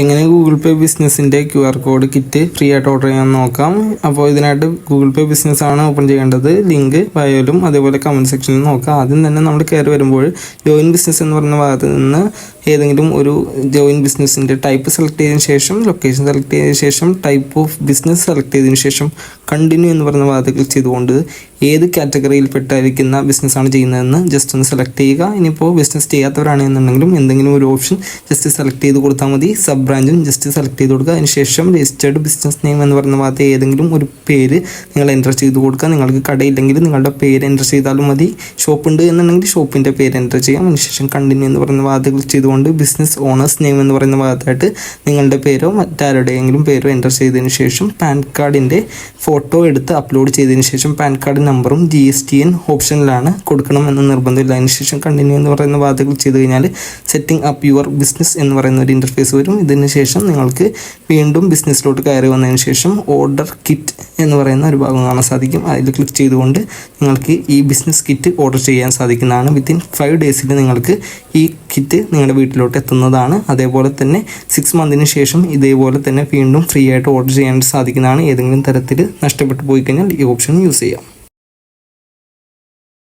എങ്ങനെ Google Pay ബിസിനസ്സിന്റെ Q R code kit free ആയിട്ട് order ചെയ്യാൻ നോക്കാം. അപ്പോൾ ഇതിനായിട്ട് ഗൂഗിൾ പേ ബിസിനസ് ആണ് ഓപ്പൺ ചെയ്യേണ്ടത്. ലിങ്ക് ബയോയിലും അതേപോലെ കമന്റ് സെക്ഷനിലും നോക്കാം. ആദ്യം തന്നെ നമ്മൾ കയറി വരുമ്പോൾ ജോയിൻ ബിസിനസ് എന്ന് പറയുന്ന ഭാഗത്ത് നിന്ന് ഏതെങ്കിലും ഒരു ജോയിൻ ബിസിനസ്സിന്റെ ടൈപ്പ് സെലക്ട് ചെയ്തതിന് ശേഷം ലൊക്കേഷൻ സെലക്ട് ചെയ്തതിന് ശേഷം ടൈപ്പ് ഓഫ് ബിസിനസ് സെലക്ട് ചെയ്തതിന് ശേഷം കണ്ടിന്യൂ എന്ന് പറയുന്ന ഭാഗത്ത് ക്ലിക്ക് ചെയ്തുകൊണ്ട് ഏത് കാറ്റഗറിയിൽപ്പെട്ടായിരിക്കുന്ന ബിസിനസ്സാണ് ചെയ്യുന്നതെന്ന് ജസ്റ്റ് ഒന്ന് സെലക്ട് ചെയ്യുക. ഇനിയിപ്പോൾ ബിസിനസ് ചെയ്യാത്തവരാണ് എന്നുണ്ടെങ്കിലും എന്തെങ്കിലും ഒരു ഓപ്ഷൻ ജസ്റ്റ് സെലക്ട് ചെയ്ത് കൊടുത്താൽ മതി. സബ് ബ്രാഞ്ചും ജസ്റ്റ് സെലക്ട് ചെയ്ത് കൊടുക്കുക. അതിനുശേഷം രജിസ്റ്റേർഡ് ബിസിനസ് നെയിം എന്ന് പറയുന്ന ഭാഗത്ത് ഏതെങ്കിലും ഒരു പേര് നിങ്ങൾ എന്റർ ചെയ്ത് കൊടുക്കുക. നിങ്ങൾക്ക് കടയില്ലെങ്കിൽ നിങ്ങളുടെ പേര് എന്റർ ചെയ്താലും മതി. ഷോപ്പ് ഉണ്ട് എന്നുണ്ടെങ്കിൽ ഷോപ്പിന്റെ പേര് എന്റർ ചെയ്യാം. അതിനുശേഷം കണ്ടിന്യൂ എന്ന് പറയുന്ന ഭാഗത്ത് ക്ലിക്ക് ചെയ്തുകൊണ്ട് ബിസിനസ് ഓണേഴ്സ് നെയിം എന്ന് പറയുന്ന ഭാഗത്തായിട്ട് നിങ്ങളുടെ പേരോ മറ്റാരുടെയെങ്കിലും പേരോ എന്റർ ചെയ്തതിന് ശേഷം പാൻ കാർഡിന്റെ ഫോട്ടോ എടുത്ത് അപ്ലോഡ് ചെയ്തതിന് ശേഷം പാൻ കാർഡ് നമ്പറും ജി എസ് ടി എൻ ഓപ്ഷനിലാണ് കൊടുക്കണം നിർബന്ധമില്ല. അതിനുശേഷം കണ്ടിന്യൂ എന്ന് പറയുന്ന വാർത്തകൾ ചെയ്ത് കഴിഞ്ഞാൽ സെറ്റിംഗ് അപ്പ് യുവർ ബിസിനസ് എന്ന് പറയുന്ന ഒരു ഇന്റർഫേസ് വരും. ഇതിന് ശേഷം നിങ്ങൾക്ക് വീണ്ടും ബിസിനസ്സിലോട്ട് കയറി വന്നതിന് ശേഷം ഓർഡർ കിറ്റ് എന്ന് പറയുന്ന ഒരു ഭാഗം കാണാൻ സാധിക്കും. അതിൽ ക്ലിക്ക് ചെയ്തുകൊണ്ട് നിങ്ങൾക്ക് ഈ ബിസിനസ് കിറ്റ് ഓർഡർ ചെയ്യാൻ സാധിക്കുന്നതാണ്. വിത്തിൻ ഫൈവ് ഡേയ്സിൽ നിങ്ങൾക്ക് ഈ കിറ്റ് നിങ്ങളുടെ വീട്ടിലോട്ട് എത്തുന്നതാണ്. അതേപോലെ തന്നെ സിക്സ് മന്തിന് ശേഷം ഇതേപോലെ തന്നെ വീണ്ടും ഫ്രീ ആയിട്ട് ഓർഡർ ചെയ്യാൻ സാധിക്കുന്നതാണ്. ഏതെങ്കിലും തരത്തിൽ നഷ്ടപ്പെട്ടു പോയി കഴിഞ്ഞാൽ ഈ ഓപ്ഷൻ യൂസ് ചെയ്യാം.